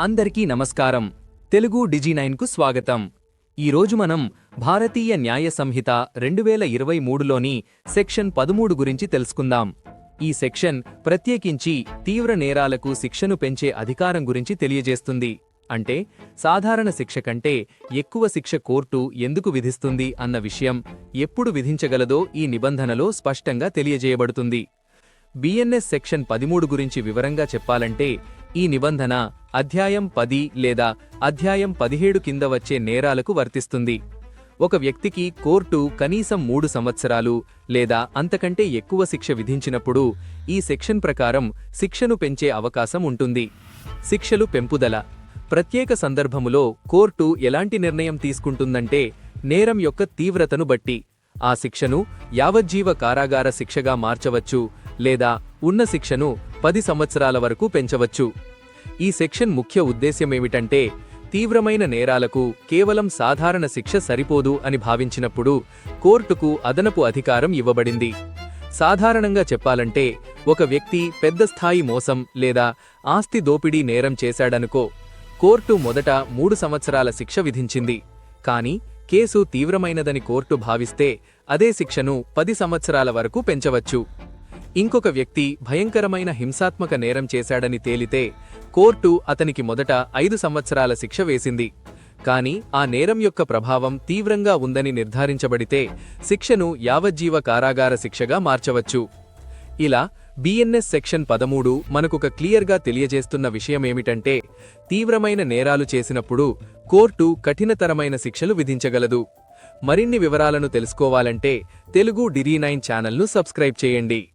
అందరికీ నమస్కారం. తెలుగు డిజీ నైన్కు స్వాగతం ఈరోజు మనం భారతీయ న్యాయ సంహిత రెండు వేల ఇరవై మూడులోని సెక్షన్ పదమూడు గురించి తెలుసుకుందాం. ఈ సెక్షన్ ప్రత్యేకించి తీవ్ర నేరాలకు శిక్షను పెంచే అధికారం గురించి తెలియజేస్తుంది. అంటే సాధారణ శిక్ష కంటే ఎక్కువ శిక్ష కోర్టు ఎందుకు విధిస్తుంది అన్న విషయం ఎప్పుడు విధించగలదో ఈ నిబంధనలో స్పష్టంగా తెలియజేయబడుతుంది. బిఎన్ఎస్ సెక్షన్ పదిమూడు గురించి వివరంగా చెప్పాలంటే ఈ నిబంధన అధ్యాయం పది లేదా అధ్యాయం పదిహేడు కింద వచ్చే నేరాలకు వర్తిస్తుంది. ఒక వ్యక్తికి కోర్టు కనీసం మూడు సంవత్సరాలు లేదా అంతకంటే ఎక్కువ శిక్ష విధించినప్పుడు ఈ సెక్షన్ ప్రకారం శిక్షను పెంచే అవకాశం ఉంటుంది. శిక్షలు పెంపుదల. ప్రత్యేక సందర్భములో కోర్టు ఎలాంటి నిర్ణయం తీసుకుంటుందంటే నేరం యొక్క తీవ్రతను బట్టి. ఆ శిక్షను యావజ్జీవ కారాగార శిక్షగా మార్చవచ్చు లేదా ఉన్న శిక్షను పది సంవత్సరాల వరకు పెంచవచ్చు. ఈ సెక్షన్ ముఖ్య ఉద్దేశ్యమేమిటంటే తీవ్రమైన నేరాలకు కేవలం సాధారణ శిక్ష సరిపోదు అని భావించినప్పుడు కోర్టుకు అదనపు అధికారం ఇవ్వబడింది. సాధారణంగా చెప్పాలంటే ఒక వ్యక్తి పెద్ద స్థాయి మోసం లేదా ఆస్తి దోపిడీ నేరం చేశాడనుకో కోర్టు మొదట మూడు సంవత్సరాల శిక్ష విధించింది. కాని కేసు తీవ్రమైనదని కోర్టు భావిస్తే అదే శిక్షను పది సంవత్సరాల వరకు పెంచవచ్చు. ఇంకొక వ్యక్తి భయంకరమైన హింసాత్మక నేరం చేశాడని తేలితే కోర్టు అతనికి మొదట ఐదు సంవత్సరాల శిక్ష వేసింది. కాని ఆ నేరం యొక్క ప్రభావం తీవ్రంగా ఉందని నిర్ధారించబడితే శిక్షను యావజ్జీవ కారాగార శిక్షగా మార్చవచ్చు. ఇలా బిఎన్ఎస్ సెక్షన్ పదమూడు మనకొక క్లియర్గా తెలియజేస్తున్న విషయమేమిటంటే తీవ్రమైన నేరాలు చేసినప్పుడు కోర్టు కఠినతరమైన శిక్షలు విధించగలదు. మరిన్ని వివరాలను తెలుసుకోవాలంటే తెలుగు డిరీ నైన్ ఛానల్ను సబ్స్క్రైబ్ చేయండి.